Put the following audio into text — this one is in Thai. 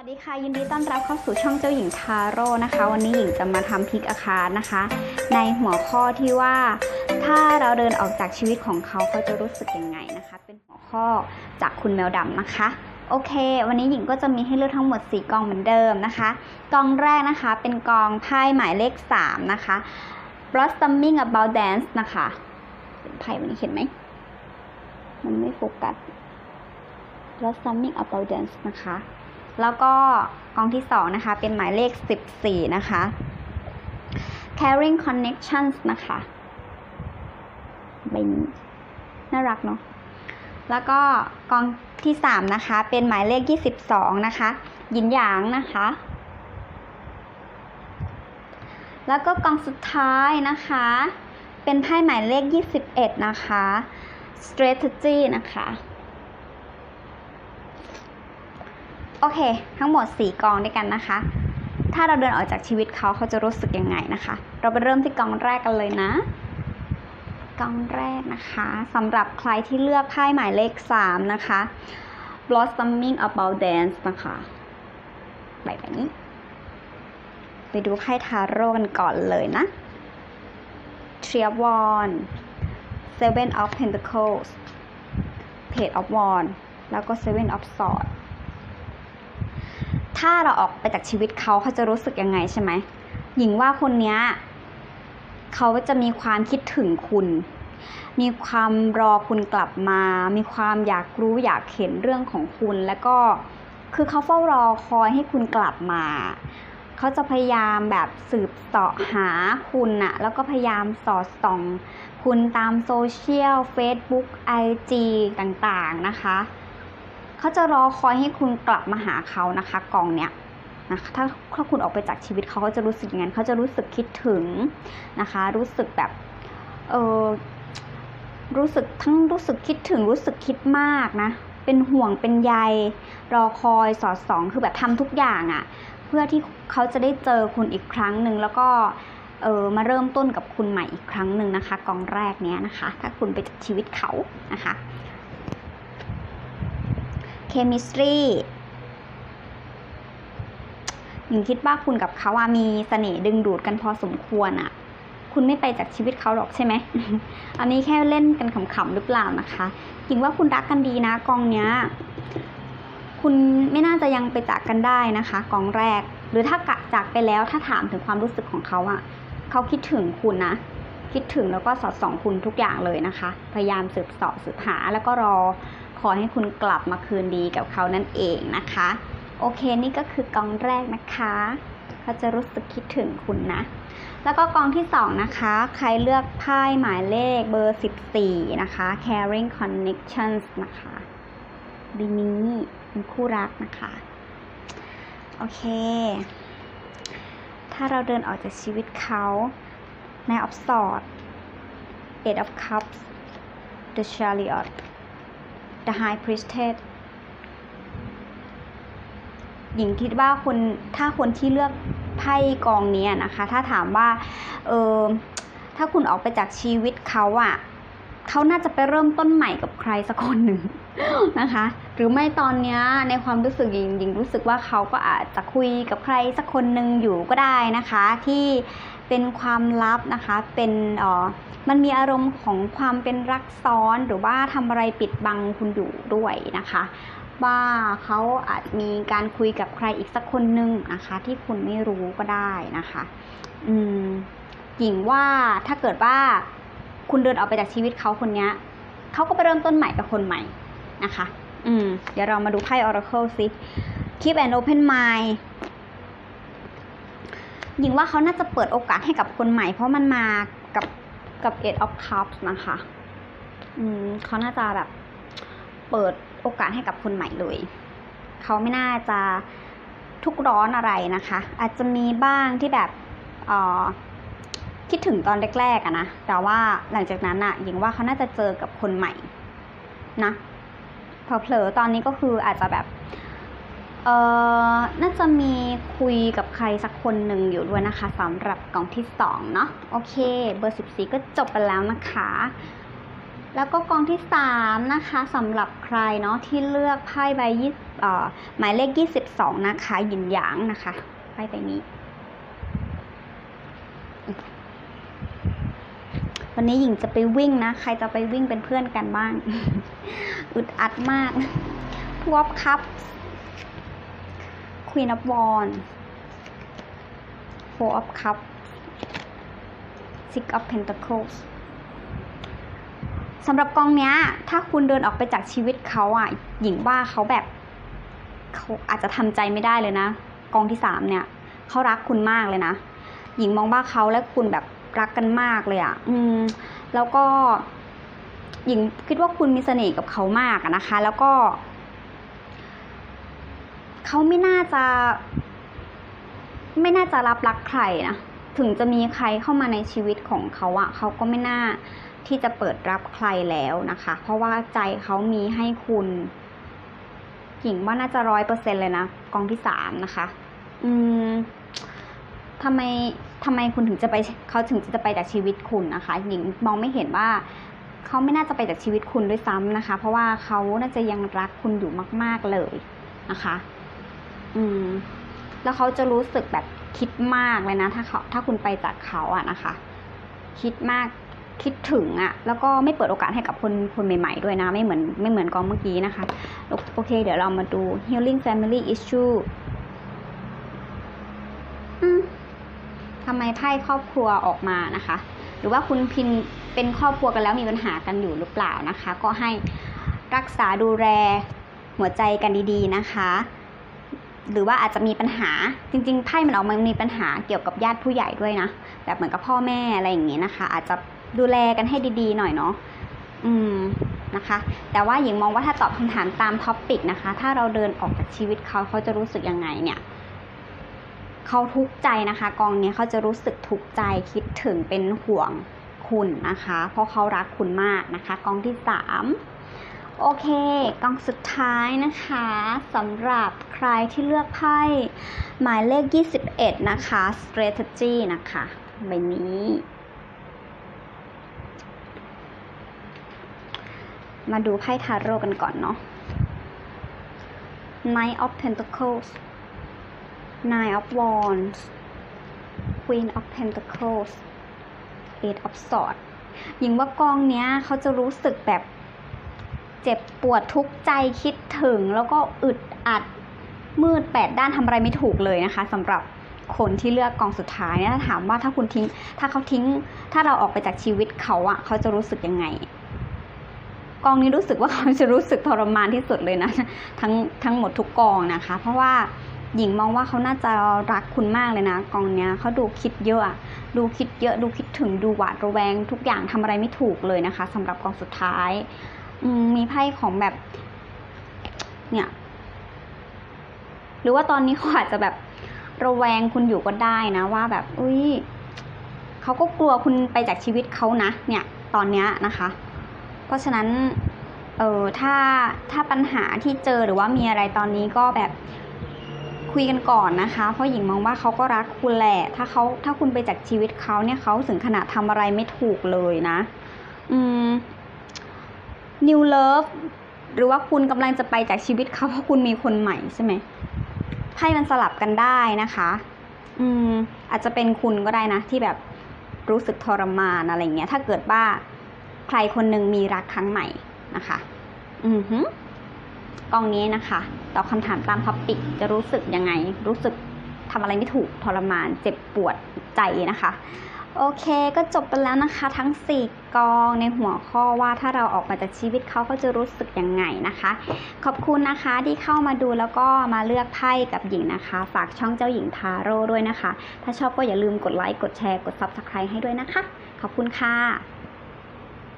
วัสดีค่ะ ยินดีต้อนรับเข้าสู่ช่องเจ้าหญิงทาโร่นะคะ วันนี้หญิงจะมาทำพิกอาคารนะคะ ในหัวข้อที่ว่าถ้าเราเดินออกจากชีวิตของเขาเขาจะรู้สึกยังไงนะคะ เป็นหัวข้อจากคุณแมวดำนะคะ โอเค วันนี้หญิงก็จะมีให้เลือกทั้งหมด 4กองเหมือนเดิมนะคะกองแรกนะคะเป็นกองไพ่หมายเลข 3 นะคะ blossoming about dance นะคะเป็นไพ่วันนี้เห็นไหมมันไม่โฟกัส blossoming about dance นะคะ แล้วก็กองที่ 2 นะคะ เป็นหมายเลข 14 นะคะ carrying connections นะคะใบนี้น่ารักเนาะแล้วก็กองที่ 3 นะคะ เป็นหมายเลข 22 นะคะ ยินหยางนะคะ แล้วก็กองสุดท้ายนะคะ เป็นไพ่หมายเลข 21 นะคะ strategy นะคะ โอ เค ทั้งหมด 4 กองด้วยกันนะคะ ถ้าเราเดินออกจากชีวิตเขาเขาจะรู้สึกยังไงนะคะ เราไปเริ่มที่กองแรกกันเลยนะ กองแรกนะคะสำหรับใครที่เลือกไพ่หมายเลข 3 นะคะ blossoming about dance นะคะใบแบบนี้ ไปดูไพ่ทาโร่กันก่อนเลยนะ t r i a w a n seven of pentacles page of wand แล้วก็ seven of swords ถ้าเราออกไปจากชีวิตเขาเขาจะรู้สึกยังไงใช่ไหมหญิงว่าคนเนี้ยเขาจะมีความคิดถึงคุณ มีความรอคุณกลับมา มีความอยากรู้อยากเห็นเรื่องของคุณ แล้วก็คือเขาเฝ้ารอคอยให้คุณกลับมาเขาจะพยายามแบบสืบเสาะหาคุณอะแล้วก็พยายามสอดส่อง คุณตามโซเชียล Facebook IG ต่างๆนะคะ เขาจะรอคอยให้คุณกลับมาหาเขานะคะ กองเนี้ยนะคะถ้าถ้าคุณออกไปจากชีวิตเขาเขาจะรู้สึกอย่างนั้นเขาจะรู้สึกคิดถึงนะคะ รู้สึกแบบเออรู้สึกทั้งรู้สึกคิดถึงรู้สึกคิดมากนะ เป็นห่วงเป็นใยรอคอยสอดส่อง คือแบบทำทุกอย่างอะ่ะ เพื่อที่เขาจะได้เจอคุณอีกครั้งหนึ่งแล้วก็เออมาเริ่มต้นกับคุณใหม่อีกครั้งหนึ่งนะคะ กองแรกเนี้ยนะคะ ถ้าคุณไปจากชีวิตเขานะคะ chemistry หญิงคิดว่าคุณกับเขาอะมีเสน่ห์ดึงดูดกันพอสมควรอะคุณไม่ไปจากชีวิตเขาหรอกใช่ไหม อันนี้แค่เล่นกันขำๆหรือเปล่านะคะหญิงว่าคุณรักกันดีนะกองเนี้ย คุณไม่น่าจะยังไปจากกันได้นะคะกองแรก หรือถ้ากะจากไปแล้วถ้าถามถึงความรู้สึกของเขาอะเขาคิดถึงคุณนะ คิดถึงแล้วก็สอดส่องคุณทุกอย่างเลยนะคะ พยายามสืบเสาะสืบหาแล้วก็รอ ขอให้คุณกลับมาคืนดีกับเขานั่นเองนะคะ โอเคนี่ก็คือกองแรกนะคะเขาจะรู้สึกคิดถึงคุณนะ แล้วก็กองที่สองนะคะ ใครเลือกไพ่หมายเลขเบอร์ 14 นะคะ caring connections นะคะดีนี้เป็นคู่รักนะคะ โอเค ถ้าเราเดินออกจากชีวิตเขาใน of swords eight of cups the chariot The High Priestess หญิงคิดว่าคนถ้าคนที่เลือกไพ่กองนี้นะคะ ถ้าถามว่าเออถ้าคุณออกไปจากชีวิตเขาอะเขาน่าจะไปเริ่มต้นใหม่กับใครสักคนหนึ่งนะคะ หรือไม่ตอนนี้ในความรู้สึกหญิงหญิงรู้สึกว่าเขาก็อาจจะคุยกับใครสักคนหนึ่งอยู่ก็ได้นะคะ ที่ เป็นความลับนะคะ เป็นอ่อมันมีอารมณ์ของความเป็นรักซ้อนหรือว่าทำอะไรปิดบังคุณอยู่ด้วยนะคะ ว่าเขาอาจมีการคุยกับใครอีกสักคนหนึ่งนะคะ ที่คุณไม่รู้ก็ได้นะคะ อืมหญิงว่าถ้าเกิดว่าคุณเดินออกไปจากชีวิตเขาคนนี้เขาก็ไปเริ่มต้นใหม่กับคนใหม่นะคะ อืม เดี๋ยวเรามาดูไพ่ Oracle สิ Keep an open mind หญิงว่าเขาน่าจะเปิดโอกาสให้กับคนใหม่ เพราะมันมากับกับ Eight of Cups นะคะ อืมเขาน่าจะแบบเปิดโอกาสให้กับคนใหม่เลย เขาไม่น่าจะทุกร้อนอะไรนะคะ อาจจะมีบ้างที่แบบอ่อคิดถึงตอนแรกๆอะนะ แต่ว่าหลังจากนั้นอะหญิงว่าเขาน่าจะเจอกับคนใหม่นะเผลอๆตอนนี้ก็คืออาจจะแบบ เอ่อน่าจะมีคุยกับใครสักคนหนึ่งอยู่ด้วยนะคะสำหรับกล่องที่สองเนาะโอเค เบอร์14ก็จบไปแล้วนะคะ แล้วก็กองที่สามนะคะสำหรับใครเนาะที่เลือกไพ่ใบยี่เอ่อหมายเลข22นะคะหยินหยางนะคะไพ่ใบนี้ วันนี้หญิงจะไปวิ่งนะ ใครจะไปวิ่งเป็นเพื่อนกันบ้าง อึดอัดมากพวบครับ Queen of Wands Four of Cups Six of Pentacles สำหรับกองเนี้ย ถ้าคุณเดินออกไปจากชีวิตเขาอะ หญิงว่าเขาแบบเขาอาจจะทำใจไม่ได้เลยนะ กองที่สามเนี่ย เขารักคุณมากเลยนะ หญิงมองว่าเขาและคุณแบบรักกันมากเลยอะ่ะ อืม แล้วก็หญิงคิดว่าคุณมีเสน่ห์กับเขามากนะคะ แล้วก็ เขาไม่น่าจะ ไม่น่าจะรับรักใครนะถึงจะมีใครเข้ามาในชีวิตของเขาอะเขาก็ไม่น่าที่จะเปิดรับใครแล้วนะคะ เพราะว่าใจเขามีให้คุณหญิงว่าน่าจะร้อยเปอร์เซ็นเลยนะกองที่สามนะคะ อืมทำไมทำไมคุณถึงจะไปเขาถึงจะไปจากชีวิตคุณนะคะ หญิงมองไม่เห็นว่าเขาไม่น่าจะไปจากชีวิตคุณด้วยซ้ำนะคะ เพราะว่าเขาน่าจะยังรักคุณอยู่มาก ๆเลยนะคะ อืม แล้วเขาจะรู้สึกแบบคิดมากเลยนะ ถ้าเขาถ้าคุณไปจากเขาอะนะคะ คิดมากคิดถึงอะแล้วก็ไม่เปิดโอกาสให้กับคนคนใหม่ ๆ ด้วยนะ ไม่เหมือนไม่เหมือนกองเมื่อกี้นะคะ โอเค เดี๋ยวเรามาดู healing family issue ทำไมไพ่ครอบครัวออกมานะคะ หรือว่าคุณพินเป็นครอบครัวกันแล้วมีปัญหากันอยู่หรือเปล่านะคะ ก็ให้รักษาดูแลหัวใจกันดีๆนะคะ หรือว่าอาจจะมีปัญหาจริงๆไพ่มันออกมามีปัญหาเกี่ยวกับญาติผู้ใหญ่ด้วยนะแบบเหมือนกับพ่อแม่อะไรอย่างเงี้ยนะคะ อาจจะดูแลกันให้ดีๆหน่อยเนาะอืมนะคะ แต่ว่าหญิงมองว่าถ้าตอบคำถามตามท็อปปิกนะคะ ถ้าเราเดินออกจากชีวิตเขาเขาจะรู้สึกยังไงเนี่ยเขาทุกข์ใจนะคะ กองนี้เขาจะรู้สึกทุกข์ใจคิดถึงเป็นห่วงคุณนะคะ เพราะเขารักคุณมากนะคะ กองที่สาม โอเคกองสุดท้ายนะคะสำหรับใครที่เลือกไพ่หมายเลข 21 นะคะ strategy นะคะใบนี้ มาดูไพ่ทาโร่กันก่อนเนาะ Knight of Pentacles Nine of Wands Queen of Pentacles Eight of Swords ยิงว่ากองเนี้ยเขาจะรู้สึกแบบ เจ็บปวดทุกใจคิดถึง แล้วก็อึดอัดมืดแปดด้านทำอะไรไม่ถูกเลยนะคะสำหรับคนที่เลือกกองสุดท้ายเนี่ยถ้าถามว่าถ้าคุณทิ้ง ถ้าเขาทิ้ง ถ้าเราออกไปจากชีวิตเขาอะเขาจะรู้สึกยังไง กองนี้รู้สึกว่าเขาจะรู้สึกทรมานที่สุดเลยนะ ทั้งทั้งหมดทุกกองนะคะ เพราะว่าหญิงมองว่าเขาน่าจะรักคุณมากเลยนะ กองเนี้ยเขาดูคิดเยอะ ดูคิดเยอะ ดูคิดถึงดูหวาดระแวง ทุกอย่างทำอะไรไม่ถูกเลยนะคะสำหรับกองสุดท้าย มีไพ่ของแบบ เนี่ย หรือว่าตอนนี้เขาอาจจะแบบระแวงคุณอยู่ก็ได้นะ ว่าแบบ อุ้ยเขาก็กลัวคุณไปจากชีวิตเขานะ เนี่ย ตอนเนี้ยนะคะ เพราะฉะนั้น เออถ้าถ้าปัญหาที่เจอหรือว่ามีอะไรตอนนี้ก็แบบคุยกันก่อนนะคะ เพราะหญิงมองว่าเขาก็รักคุณแหละ ถ้าเขาถ้าคุณไปจากชีวิตเขาเนี่ยเขาถึงขนาดทำอะไรไม่ถูกเลยนะ อืม New Love หรือว่าคุณกำลังจะไปจากชีวิตเขาเพราะคุณมีคนใหม่ใช่ไหมไพ่มันสลับกันได้นะคะ อืม อาจจะเป็นคุณก็ได้นะ ที่แบบรู้สึกทรมานอะไรเงี้ย ถ้าเกิดว่าใครคนหนึ่งมีรักครั้งใหม่นะคะ อือฮึกองนี้นะคะตอบคำถามตามท็อปิกจะรู้สึกยังไง รู้สึกทำอะไรไม่ถูกทรมาน เจ็บปวดใจนะคะ โอเคก็จบไปแล้วนะคะทั้ง 4 กองในหัวข้อว่าถ้าเราออกมาจากชีวิตเขาเขาจะรู้สึกยังไงนะคะ ขอบคุณนะคะที่เข้ามาดูแล้วก็มาเลือกไพ่กับหญิงนะคะ ฝากช่องเจ้าหญิงทาโร่ด้วยนะคะ ถ้าชอบก็อย่าลืมกดไลค์กดแชร์กด Subscribe ให้ด้วยนะคะ ขอบคุณค่ะ